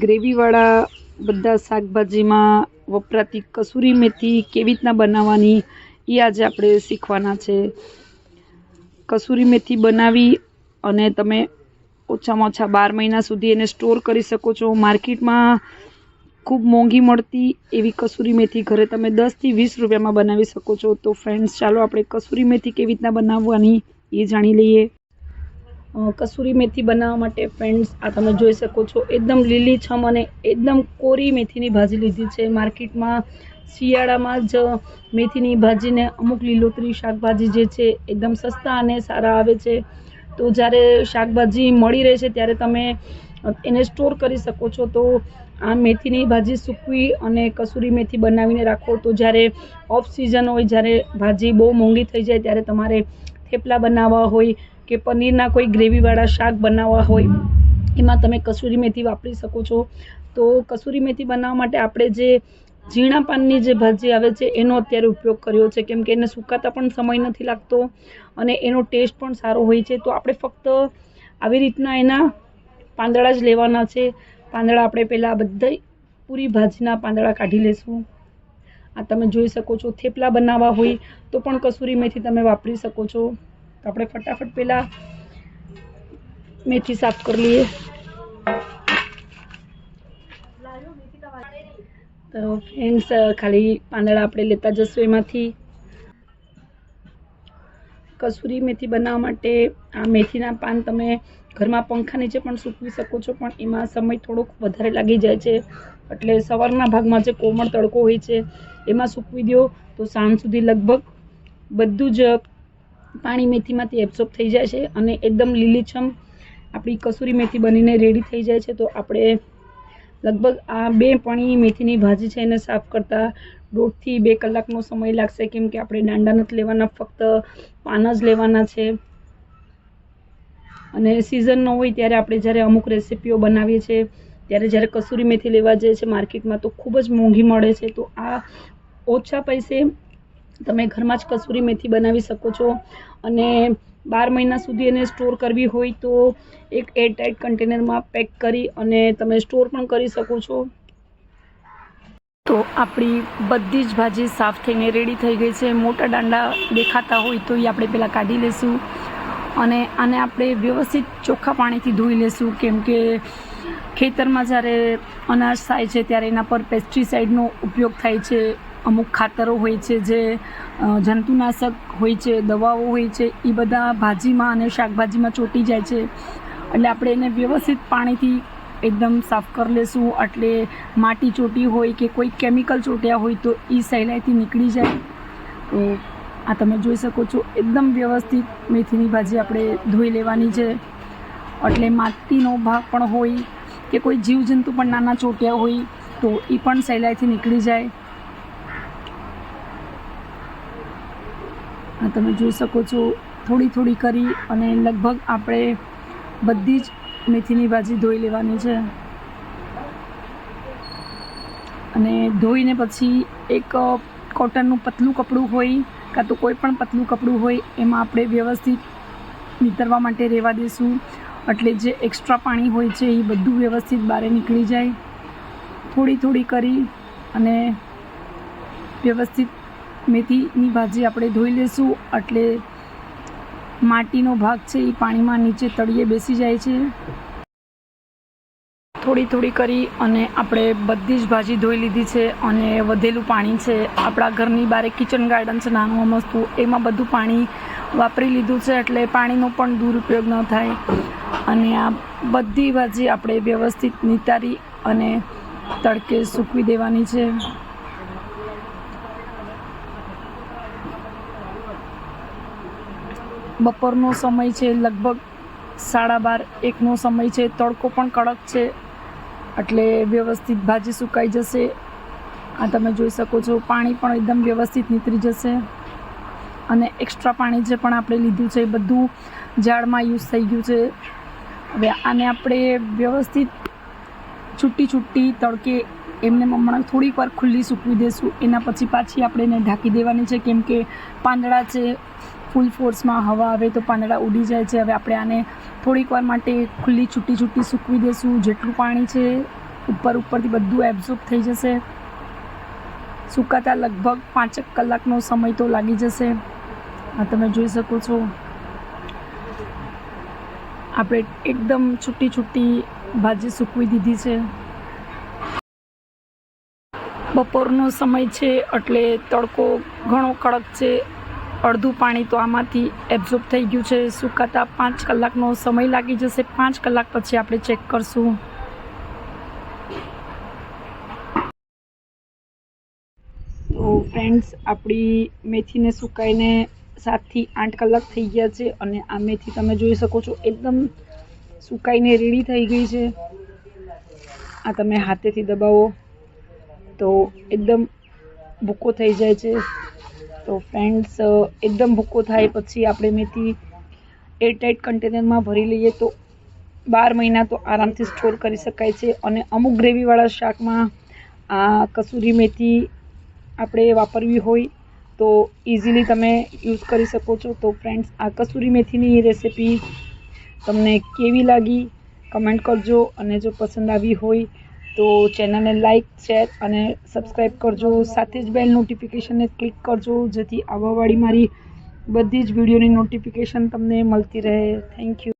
ગ્રેવીવાળા બધા શાકભાજીમાં વપરાતી કસૂરી મેથી કેવી રીતના બનાવવાની એ આજે આપણે શીખવાના છે. કસૂરી મેથી બનાવી અને તમે ઓછામાં ઓછા બાર મહિના સુધી એને સ્ટોર કરી શકો છો. માર્કેટમાં ખૂબ મોંઘી મળતી એવી કસૂરી મેથી ઘરે તમે દસથી વીસ રૂપિયામાં બનાવી શકો છો. તો ફ્રેન્ડ્સ ચાલો આપણે કસૂરી મેથી કેવી રીતના બનાવવાની એ જાણી લઈએ. કસૂરી મેથી બનાવવા માટે ફ્રેન્ડ્સ આ તમે જોઈ શકો છો. એકદમ લીલીછમ અને એકદમ કોરી મેથીની ભાજી લીધી છે. માર્કેટમાં શિયાળામાં જ મેથીની ભાજીને અમુક લીલોતરી શાકભાજી જે છે, એકદમ સસ્તા અને સારા આવે છે. તો જ્યારે શાકભાજી મળી રહે છે, ત્યારે તમે એને સ્ટોર કરી શકો છો. તો આ મેથીની ભાજી સૂકવી અને કસૂરી મેથી બનાવીને રાખો. તો જ્યારે ઓફ સિઝન હોય, જ્યારે ભાજી બહુ મોંઘી થઈ જાય, ત્યારે તમારે થેપલા બનાવવા હોય કે પનીરના કોઈ ગ્રેવીવાળા શાક બનાવવા હોય, એમાં તમે કસૂરી મેથી વાપરી શકો છો. તો કસૂરી મેથી બનાવવા માટે આપણે જે ઝીણા પાનની જે ભાજી આવે છે, એનો અત્યારે ઉપયોગ કર્યો છે. કેમ કે એને સુકાતા પણ સમય નથી લાગતો અને એનો ટેસ્ટ પણ સારો હોય છે. તો આપણે ફક્ત આવી રીતના એના પાંદડા જ લેવાના છે. પાંદડા આપણે પહેલાં બધા પૂરી ભાજીના પાંદડા કાઢી લેશું. આ તમે જોઈ શકો છો, થેપલા બનાવવા હોય તો પણ કસૂરી મેથી તમે વાપરી શકો છો. તો આપણે ફટાફટ પહેલાં મેથી સાફ કરી લઈએ. તો ફ્રેન્ડ્સ ખાલી પાંદડા આપણે લેતા જશું એમાંથી. કસૂરી મેથી બનાવવા માટે આ મેથીના પાન તમે ઘરમાં પંખા નીચે પણ સૂકવી શકો છો, પણ એમાં સમય થોડોક વધારે લાગી જાય છે. એટલે સવારના ભાગમાં જે કોમળ તડકો હોય છે, એમાં સૂકવી દો તો સાંજ સુધી લગભગ બધું જ પાણી મેથીમાંથી એબ્સોર્બ થઈ જાય છે અને એકદમ લીલીછમ આપણી કસૂરી મેથી બનીને રેડી થઈ જાય છે. તો આપણે લગભગ આ બે પાણી મેથીની ભાજી છે એને સાફ કરતાં દોઢથી બે કલાકનો સમય લાગશે કેમ કે આપણે દાંડા નથી લેવાના, ફક્ત પાન જ લેવાના છે. અને સિઝન ન હોય ત્યારે આપણે જ્યારે અમુક રેસીપીઓ બનાવીએ છીએ, ત્યારે જ્યારે કસૂરી મેથી લેવા જઈએ છીએ માર્કેટમાં તો ખૂબ જ મોંઘી મળે છે. તો આ ઓછા પૈસે તમે ઘરમાં જ કસૂરી મેથી બનાવી શકો છો. અને બાર મહિના સુધી એને સ્ટોર કરવી હોય તો એક એરટાઇટ કન્ટેનરમાં પેક કરી અને તમે સ્ટોર પણ કરી શકો છો. તો આપણી બધી જ ભાજી સાફ થઈને રેડી થઈ ગઈ છે. મોટા દાંડા દેખાતા હોય તો એ આપણે પહેલાં કાઢી લઈશું અને આને આપણે વ્યવસ્થિત ચોખ્ખા પાણીથી ધોઈ લેશું. કેમ કે ખેતરમાં જ્યારે અનાજ થાય છે ત્યારે એના પર પેસ્ટિસાઇડનો ઉપયોગ થાય છે. અમુક ખાતરો હોય છે જે જંતુનાશક હોય છે, દવાઓ હોય છે એ બધા ભાજીમાં અને શાકભાજીમાં ચોંટી જાય છે. એટલે આપણે એને વ્યવસ્થિત પાણીથી એકદમ સાફ કરી લેશું. એટલે માટી ચોટી હોય કે કોઈ કેમિકલ ચોટ્યા હોય તો એ સહેલાઈથી નીકળી જાય. તો આ તમે જોઈ શકો છો, એકદમ વ્યવસ્થિત મેથીની ભાજી આપણે ધોઈ લેવાની છે. એટલે માટીનો ભાગ પણ હોય કે કોઈ જીવજંતુ પણ નાના ચોટ્યા હોય તો એ પણ સહેલાઈથી નીકળી જાય. આ તમે જોઈ શકો છો, થોડી થોડી કરી અને લગભગ આપણે બધી જ મેથીની ભાજી ધોઈ લેવાની છે. અને ધોઈને પછી એક કોટનનું પતલું કપડું હોય કાં તો કોઈ પણ પતલું કપડું હોય, એમાં આપણે વ્યવસ્થિત નીતરવા માટે રહેવા દઈશું એટલે જે એક્સ્ટ્રા પાણી હોય છે, એ બધું વ્યવસ્થિત બહાર નીકળી જાય. થોડી થોડી કરી અને વ્યવસ્થિત મેથીની ભાજી આપણે ધોઈ લેશું એટલે માટીનો ભાગ છે એ પાણીમાં નીચે તળીએ બેસી જાય છે. થોડી થોડી કરી અને આપણે બધી જ ભાજી ધોઈ લીધી છે અને વધેલું પાણી છે. આપણા ઘરની બારે કિચન ગાર્ડન છે, નાનું અમસ્તું. એમાં બધું પાણી વાપરી લીધું છે, એટલે પાણીનો પણ દુરુપયોગ ન થાય. અને આ બધી ભાજી આપણે વ્યવસ્થિત નિતારી અને તડકે સૂકવી દેવાની છે. બપોરનો સમય છે, લગભગ સાડા બાર એકનો સમય છે. તડકો પણ કડક છે, એટલે વ્યવસ્થિત ભાજી સુકાઈ જશે. આ તમે જોઈ શકો છો, પાણી પણ એકદમ વ્યવસ્થિત નીતરી જશે. અને એક્સ્ટ્રા પાણી જે પણ આપણે લીધું છે એ બધું ઝાડમાં યુઝ થઈ ગયું છે. હવે આને આપણે વ્યવસ્થિત છૂટી છૂટી તડકે એમને હમણાં થોડીક વાર ખુલ્લી સૂકવી દઈશું એના પછી પાછી આપણે એને ઢાંકી દેવાની છે, કેમ કે પાંદડા છે ફૂલ ફોર્સમાં હવા આવે તો પાંદડા ઉડી જાય છે. હવે આપણે આને થોડીક વાર માટે ખુલ્લી છૂટી છૂટી સૂકવી દઈશું જેટલું પાણી છે, ઉપર ઉપરથી બધું એબ્ઝોર્બ થઈ જશે. સુકાતા લગભગ પાંચેક કલાકનો સમય તો લાગી જશે. આ તમે જોઈ શકો છો. આપણે એકદમ છૂટી છૂટી ભાજી સૂકવી દીધી છે. બપોરનો સમય છે એટલે તડકો ઘણો કડક છે. અડધું પાણી તો આમાંથી એબ્ઝોર્બ થઈ ગયું છે. સુકાતા પાંચ કલાકનો સમય લાગી જશે. પાંચ કલાક પછી આપણે ચેક કરશું. તો ફ્રેન્ડ્સ આપણી મેથીને સુકાઈને સાતથી આઠ કલાક થઈ ગયા છે અને આ મેથી તમે જોઈ શકો છો એકદમ સુકાઈને રેડી થઈ ગઈ છે. આ તમે હાથેથી દબાવો તો એકદમ ભૂકો થઈ જાય છે. તો ફ્રેન્ડ્સ એકદમ ભૂકો થાય પછી આપણે મેથી એરટાઇટ કન્ટેનરમાં ભરી લઈએ તો બાર મહિના તો આરામથી સ્ટોર કરી શકાય છે. અને અમુક ગ્રેવીવાળા શાકમાં, આ, કસૂરી મેથી આપણે વાપરવી હોય તો ઇઝીલી તમે યુઝ કરી શકો છો. તો ફ્રેન્ડ્સ આ કસૂરી મેથીની રેસિપી તમને કેવી લાગી? કમેન્ટ કરજો અને જો પસંદ આવી હોય તો ચેનલને લાઇક શેર અને સબસ્ક્રાઈબ કરજો. સાથે જ બેલ નોટિફિકેશનને ક્લિક કરજો, જેથી આવવાવાળી મારી બધી જ વિડીયોની નોટિફિકેશન તમને મળતી રહે. Thank you